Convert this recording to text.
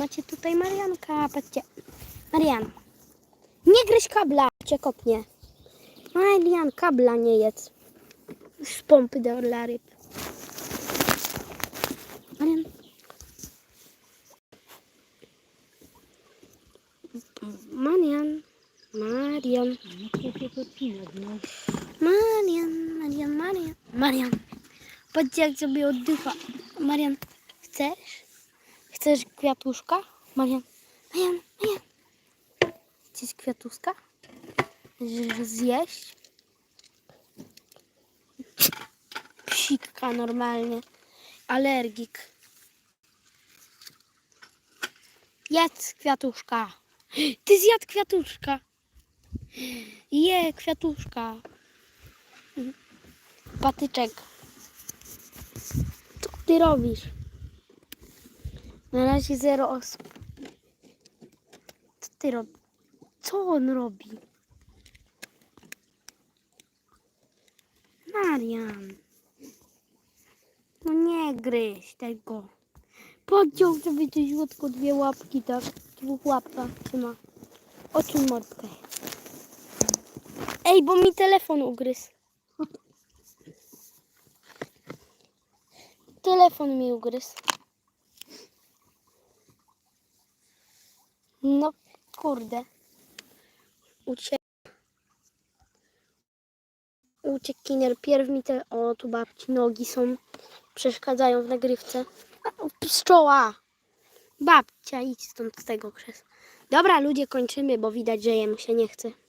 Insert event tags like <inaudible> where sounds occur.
macie tutaj Marianka, patrzcie. Marian, nie gryź kabla, cię kopnie. Marian, kabla nie jedz. Z pompy do dla ryb. Marian. Marian, Marian, Marian, Marian, Marian, Marian. Patrzcie jak sobie oddycha. Marian, chcesz? Chcesz kwiatuszka? Marian, Marian, Marian. Chcesz kwiatuszka? Zjeść? Psikka normalnie. Alergik. Jedz kwiatuszka. Ty zjadł kwiatuszka. Je, kwiatuszka. Patyczek. Co ty robisz? Na razie zero osób. Co ty robisz? Co on robi? Marian. No nie gryź tego. Podciął sobie to źródło dwie łapki, tak? Dwóch łapkach trzyma. Oczu mordkę. Ej, bo mi telefon ugryzł. <laughs> Telefon mi ugryzł. No kurde. Uciekł. Uciekinier. Pierw mi te... O, tu babci nogi są. Przeszkadzają w nagrywce. Pszczoła. Babcia, idź stąd z tego krzesła. Dobra, ludzie, kończymy, bo widać, że jemu się nie chce.